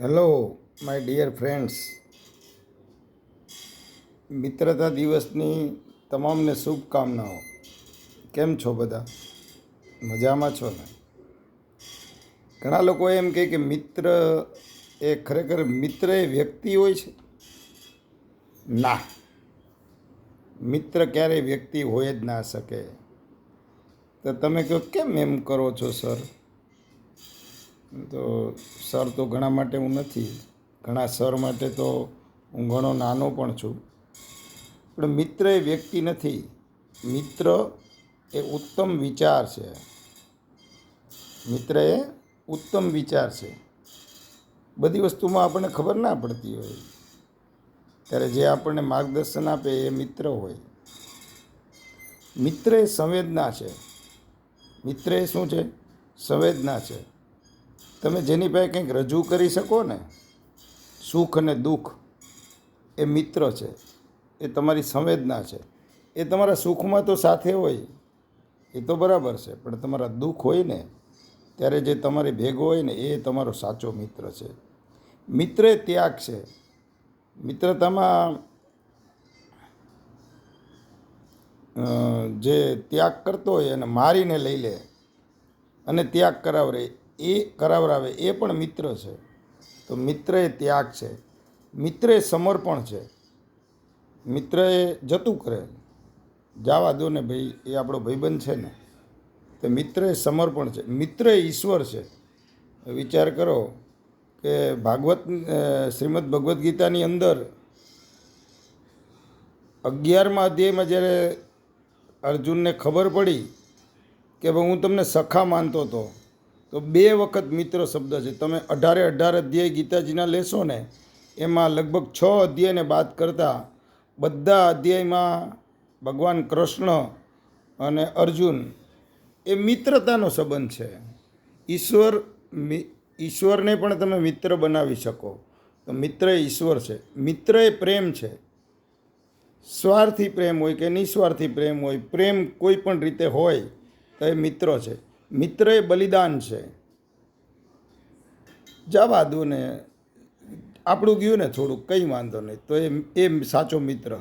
Hello my dear friends મિત્રતા દિવસની તમામને શુભકામનાઓ. કેમ છો બધા? મજામાં છો ને? ઘણા લોકો એમ કહે કે મિત્ર એ ખરેખર મિત્ર એ વ્યક્તિ હોય છે? ના. મિત્ર ક્યારેય વ્યક્તિ હોય જ ના શકે. તો તમે કહો, કેમ એમ કરો છો સર તો સર તો ઘણા માટે હું નથી. ઘણા સર માટે તો હું ઘણો નાનો પણ છું. પણ મિત્ર એ વ્યક્તિ નથી. મિત્ર એ ઉત્તમ વિચાર છે. મિત્ર એ ઉત્તમ વિચાર છે. બધી વસ્તુમાં આપણને ખબર ના પડતી હોય. ત્યારે જે આપણને માર્ગદર્શન આપે એ મિત્ર હોય. મિત્ર એ સંવેદના છે. મિત્ર એ શું છે? સંવેદના છે. તમે જેની પાસે કંઈક રજૂ કરી શકો ને, સુખ અને દુઃખ એ મિત્ર છે, એ તમારી સંવેદના છે. એ તમારા સુખમાં તો સાથે હોય, એ તો બરાબર છે, પણ તમારા દુઃખ હોય ને, ત્યારે જે તમારી ભેગો હોય ને, એ તમારો સાચો મિત્ર છે. મિત્ર એ ત્યાગ છે. મિત્રતામાં જે ત્યાગ કરતો હોય એને મારીને લઈ લે, અને ત્યાગ કરાવરે એ કરાવરાવે, એ પણ મિત્ર છે. તો મિત્ર એ ત્યાગ છે. મિત્ર એ સમર્પણ છે. મિત્ર એ જતું કરે. જવા દો ને ભાઈ, એ આપણો ભાઈબંધ છે ને. તો મિત્ર એ સમર્પણ છે. મિત્ર એ ઈશ્વર છે. વિચાર કરો કે ભાગવત શ્રીમદ ભગવદ્ ગીતાની અંદર અગિયારમાં અધ્યાયમાં જ્યારે અર્જુનને ખબર પડી કે ભાઈ, હું તમને સખા માનતો હતો. તો બે વખત મિત્ર શબ્દ છે. તમે અઢારે અઢાર અધ્યાય ગીતાજીના લેશો ને, એમાં લગભગ છ અધ્યાયને બાદ કરતાં બધા અધ્યાયમાં ભગવાન કૃષ્ણ અને અર્જુન એ મિત્રતાનો સંબંધ છે. ઈશ્વર ઈશ્વરને પણ તમે મિત્ર બનાવી શકો. તો મિત્ર ઈશ્વર છે. મિત્ર એ પ્રેમ છે. સ્વાર્થી પ્રેમ હોય કે નિસ્વાર્થી પ્રેમ હોય, પ્રેમ કોઈ પણ રીતે હોય તો એ મિત્ર છે. મિત્ર એ બલિદાન છે. જવા દો ને. આપણું ગયું ને થોડુંક, કંઈ વાંધો નહીં. તો એ એ સાચો મિત્ર.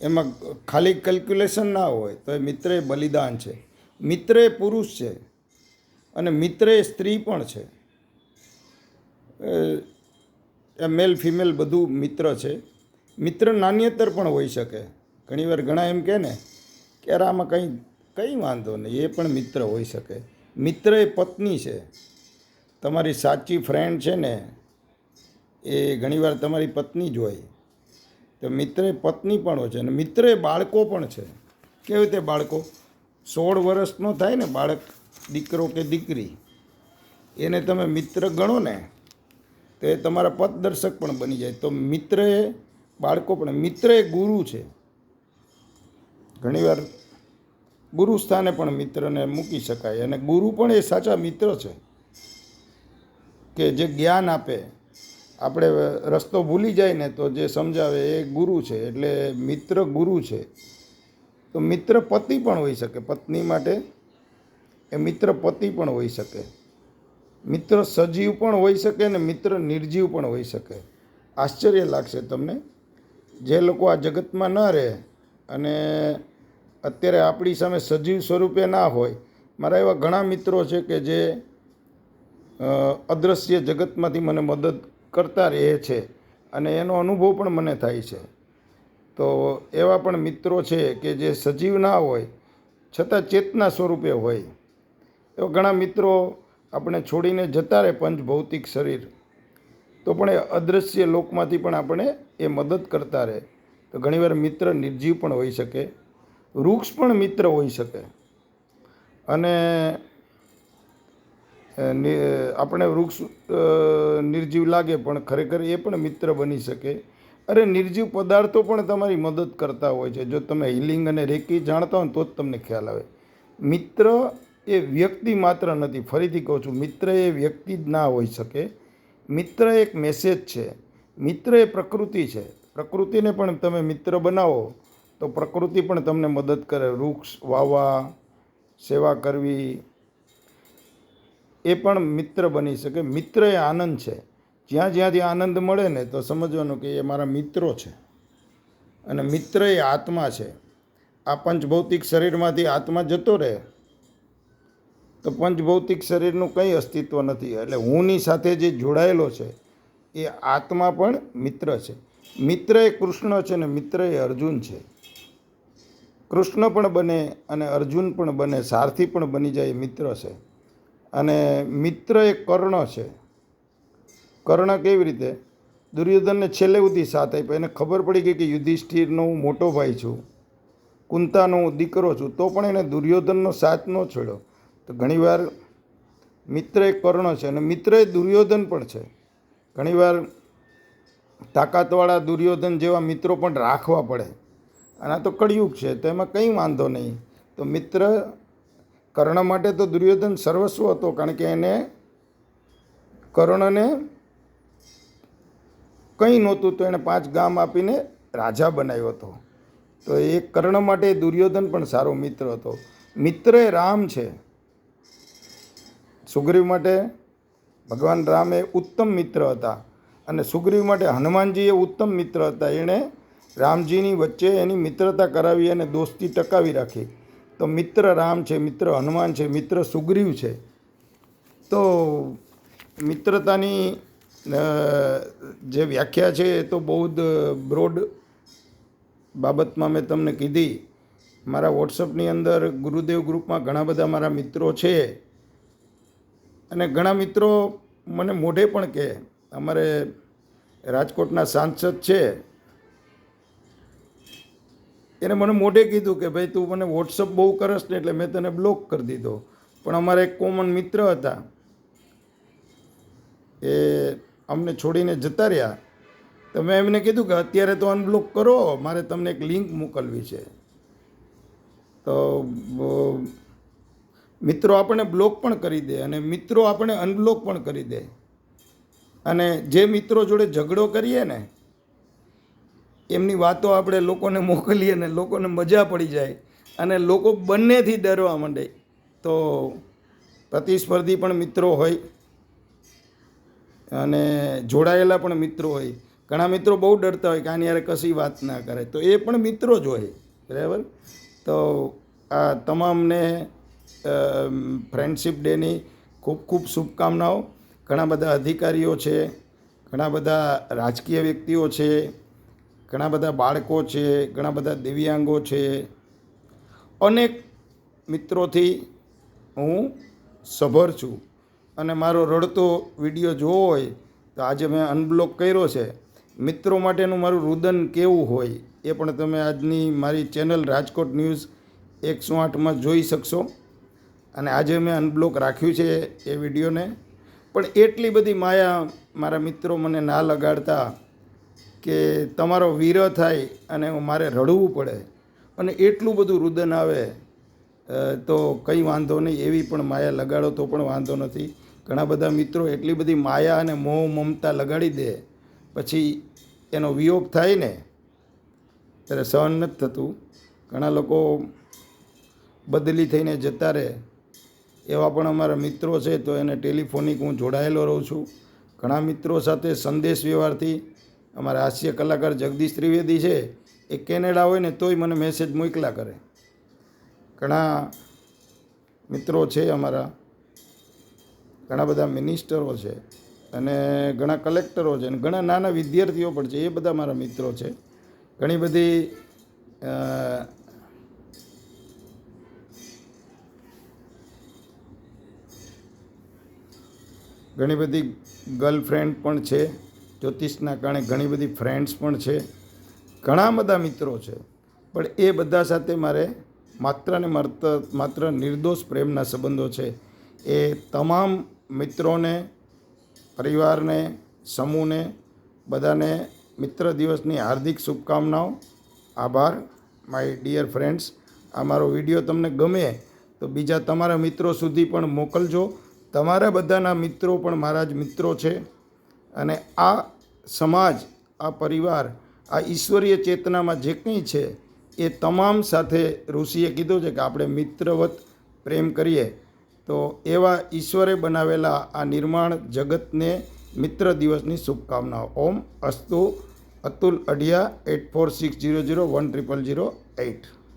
એમાં ખાલી કેલ્ક્યુલેશન ના હોય, તો એ મિત્ર એ બલિદાન છે. મિત્ર એ પુરુષ છે અને મિત્ર એ સ્ત્રી પણ છે. એ મેલ ફિમેલ બધું મિત્ર છે. મિત્ર નાન્યતર પણ હોઈ શકે. ઘણીવાર ઘણા એમ કહે ને, કે આમાં કંઈ કંઈ વાંધો નહીં, એ પણ મિત્ર હોઈ શકે. મિત્ર એ પત્ની છે. તમારી સાચી ફ્રેન્ડ છે ને, એ ઘણીવાર તમારી પત્ની જ હોય. તો મિત્ર પત્ની પણ હોય છે અને મિત્ર બાળકો પણ છે. કેવી રીતે બાળકો? સોળ વર્ષનો થાય ને બાળક, દીકરો કે દીકરી, એને તમે મિત્ર ગણો ને, તો એ તમારા પથદર્શક પણ બની જાય. તો મિત્ર બાળકો પણ, મિત્ર એ ગુરુ છે. ઘણીવાર ગુરુ સ્થાને પણ મિત્રને મૂકી શકાય. અને ગુરુ પણ એ સાચા મિત્ર છે કે જે જ્ઞાન આપે. આપણે રસ્તો ભૂલી જાય ને તો જે સમજાવે એ ગુરુ છે, એટલે મિત્ર ગુરુ છે. તો મિત્ર પતિ પણ હોઈ શકે. પત્ની માટે એ મિત્ર પતિ પણ હોઈ શકે. મિત્ર સજીવ પણ હોઈ શકે ને મિત્ર નિર્જીવ પણ હોઈ શકે. આશ્ચર્ય લાગશે તમને. જે લોકો આ જગતમાં ન રહે અને અત્યારે આપણી સામે સજીવ સ્વરૂપે ના હોય, મારા એવા ઘણા મિત્રો છે કે જે અદૃશ્ય જગતમાંથી મને મદદ કરતા રહે છે અને એનો અનુભવ પણ મને થાય છે. તો એવા પણ મિત્રો છે કે જે સજીવ ના હોય, છતાં ચેતના સ્વરૂપે હોય. એવા ઘણા મિત્રો આપણે છોડીને જતા રહે પંચભૌતિક શરીર. તો પણ એ અદૃશ્ય લોકમાંથી પણ આપણે એ મદદ કરતા રહે. તો ઘણીવાર મિત્ર નિર્જીવ પણ હોઈ શકે. વૃક્ષ પણ મિત્ર હોઈ શકે. અને આપણે વૃક્ષ નિર્જીવ લાગે પણ ખરેખર એ પણ મિત્ર બની શકે. અરે નિર્જીવ પદાર્થો પણ તમારી મદદ કરતા હોય છે. જો તમે હિલિંગ અને રેકી જાણતા હોય તો જ તમને ખ્યાલ આવે. મિત્ર એ વ્યક્તિ માત્ર નથી. ફરીથી કહું છું, મિત્ર એ વ્યક્તિ જ ના હોઈ શકે. મિત્ર એક મેસેજ છે. મિત્ર એ પ્રકૃતિ છે. પ્રકૃતિને પણ તમે મિત્ર બનાવો. તો પ્રકૃતિ પણ તમને મદદ કરે. વૃક્ષ વાવવા સેવા કરવી, એ પણ મિત્ર બની શકે. મિત્ર એ આનંદ છે. જ્યાં જ્યાંથી આનંદ મળે ને, તો સમજવાનું કે એ મારા મિત્રો છે. અને મિત્ર એ આત્મા છે. આ પંચભૌતિક શરીરમાંથી આત્મા જતો રહે, તો પંચભૌતિક શરીરનું કંઈ અસ્તિત્વ નથી. એટલે હુંની સાથે જે જોડાયેલો છે, એ આત્મા પણ મિત્ર છે. મિત્ર એ કૃષ્ણ છે ને મિત્ર એ અર્જુન છે. કૃષ્ણ પણ બને અને અર્જુન પણ બને, સારથી પણ બની જાય મિત્ર છે. અને મિત્ર એ કર્ણ છે. કર્ણ કેવી રીતે? દુર્યોધનને છેલ્લે સુધી સાથ આપ્યો. એને ખબર પડી ગઈ કે યુધિષ્ઠિરનો હું મોટો ભાઈ છું. કુંતાનો હું દીકરો છું. તો પણ એને દુર્યોધનનો સાથ ન છોડ્યો. તો ઘણીવાર મિત્ર એ કર્ણ છે અને મિત્ર એ દુર્યોધન પણ છે. ઘણીવાર તાકાતવાળા દુર્યોધન જેવા મિત્રો પણ રાખવા પડે. અને આ તો કળિયુગ છે, તો એમાં કંઈ વાંધો નહીં. તો મિત્ર, કર્ણ માટે તો દુર્યોધન સર્વસ્વ હતો, કારણ કે એને કર્ણને કંઈ નહોતું, તો એણે પાંચ ગામ આપીને રાજા બનાવ્યો હતો. તો એ કર્ણ માટે દુર્યોધન પણ સારો મિત્ર હતો. મિત્ર એ રામ છે, સુગ્રીવ માટે ભગવાન રામ એ ઉત્તમ મિત્ર હતા. અને સુગ્રીવ માટે હનુમાનજી એ ઉત્તમ મિત્ર હતા. એણે રામજીની વચ્ચે એની મિત્રતા કરાવી અને દોસ્તી ટકાવી રાખી. તો મિત્ર રામ છે, મિત્ર હનુમાન છે, મિત્ર સુગ્રીવ છે. તો મિત્રતાની જે વ્યાખ્યા છે એ તો બહુ જ બ્રોડ બાબતમાં મેં તમને કીધી. મારા વોટ્સઅપની અંદર ગુરુદેવ ગ્રુપમાં ઘણા બધા મારા મિત્રો છે. અને ઘણા મિત્રો મને મોઢે પણ કહે. અમારે રાજકોટના સાંસદ છે. એને મને મોઢે કીધું કે ભાઈ તું મને વોટ્સઅપ બહુ કરસ ને એટલે મેં તને બ્લોક કરી દીધો. પણ અમારા એક કોમન મિત્ર હતા. એ અમને છોડીને જતા રહ્યા. તો મેં એમને કીધું કે અત્યારે તો અનબ્લોક કરો, મારે તમને એક લિંક મોકલવી છે. તો મિત્રો આપણને બ્લોક પણ કરી દે અને મિત્રો આપણને અનબ્લોક પણ કરી દે. અને જે મિત્રો જોડે ઝઘડો કરીએ ને એમની વાતો આપણે લોકોને મોકલીએ ને લોકોને મજા પડી જાય અને લોકો બંનેથી ડરવા માંડે. તો પ્રતિસ્પર્ધી પણ મિત્રો હોય અને જોડાયેલા પણ મિત્રો હોય. ઘણા મિત્રો બહુ ડરતા હોય કે આની યારે કશી વાત ના કરે. તો એ પણ મિત્રો જ હોય. બરાબર? તો આ તમામને ફ્રેન્ડશિપ ડેની ખૂબ ખૂબ શુભકામનાઓ. ઘણા બધા અધિકારીઓ છે, ઘણા બધા રાજકીય વ્યક્તિઓ છે ઘણા બધા બાળકો છે, ઘણા બધા દિવ્યાંગો છે. અનેક મિત્રોથી હું સભર છું. અને મારો રડતો વીડિયો જોવો હોય તો આજે મેં અનબ્લોક કર્યો છે. મિત્રો માટેનું મારું રુદન કેવું હોય એ પણ તમે આજની મારી ચેનલ રાજકોટ ન્યૂઝ એકસો આઠમાં જોઈ શકશો. અને આજે મેં અનબ્લોક રાખ્યું છે એ વિડીયોને. પણ એટલી બધી માયા મારા મિત્રો મને ના લગાડતા કે તમારો વિરહ થાય અને મારે રડવું પડે અને એટલું બધું રુદન આવે તો કંઈ વાંધો નહીં, એવી પણ માયા લગાડો તો પણ વાંધો નથી. ઘણા બધા મિત્રો એટલી બધી માયા અને મોહ મમતા લગાડી દે, પછી એનો વિયોગ થાય ને, ત્યારે સહન નથી થતું. ઘણા લોકો બદલી થઈને જતા રહે. એવા પણ અમારા મિત્રો છે, તો એને ટેલિફોનિક હું જોડાયેલો રહું છું. ઘણા મિત્રો સાથે સંદેશ વ્યવહારથી અમારા હાસ્ય કલાકાર જગદીશ ત્રિવેદી છે, એ કેનેડા હોય ને તોય મને મેસેજ મોકલા કરે. ઘણા મિત્રો છે અમારા, ઘણા બધા મિનિસ્ટરો છે અને ઘણા કલેક્ટરો છે અને ઘણા નાના વિદ્યાર્થીઓ પણ છે, એ બધા મારા મિત્રો છે. ઘણી બધી ઘણી બધી ગર્લફ્રેન્ડ પણ છે. જ્યોતિષના કારણે ઘણી બધી ફ્રેન્ડ્સ પણ છે. ઘણા બધા મિત્રો છે. પણ એ બધા સાથે મારે માત્ર ને માત્ર માત્ર નિર્દોષ પ્રેમના સંબંધો છે. એ તમામ મિત્રોને, પરિવારને, સમૂહને, બધાને મિત્ર દિવસની હાર્દિક શુભકામનાઓ. આભાર માય ડિયર ફ્રેન્ડ્સ આ મારો વીડિયો તમને ગમે તો બીજા તમારા મિત્રો સુધી પણ મોકલજો. તમારા બધાના મિત્રો પણ મારા જ મિત્રો છે. અને આ સમાજ, આ પરિવાર, આ ઈશ્વરીય ચેતનામાં જે કંઈ છે, એ તમામ સાથે ઋષિએ કીધું છે કે આપણે મિત્રવત પ્રેમ કરીએ. તો એવા ઈશ્વરે બનાવેલા આ નિર્માણ જગતને મિત્ર દિવસની શુભકામનાઓ ઓમ અસ્તુ Atul Adhiya eight four six zero zero one triple zero eight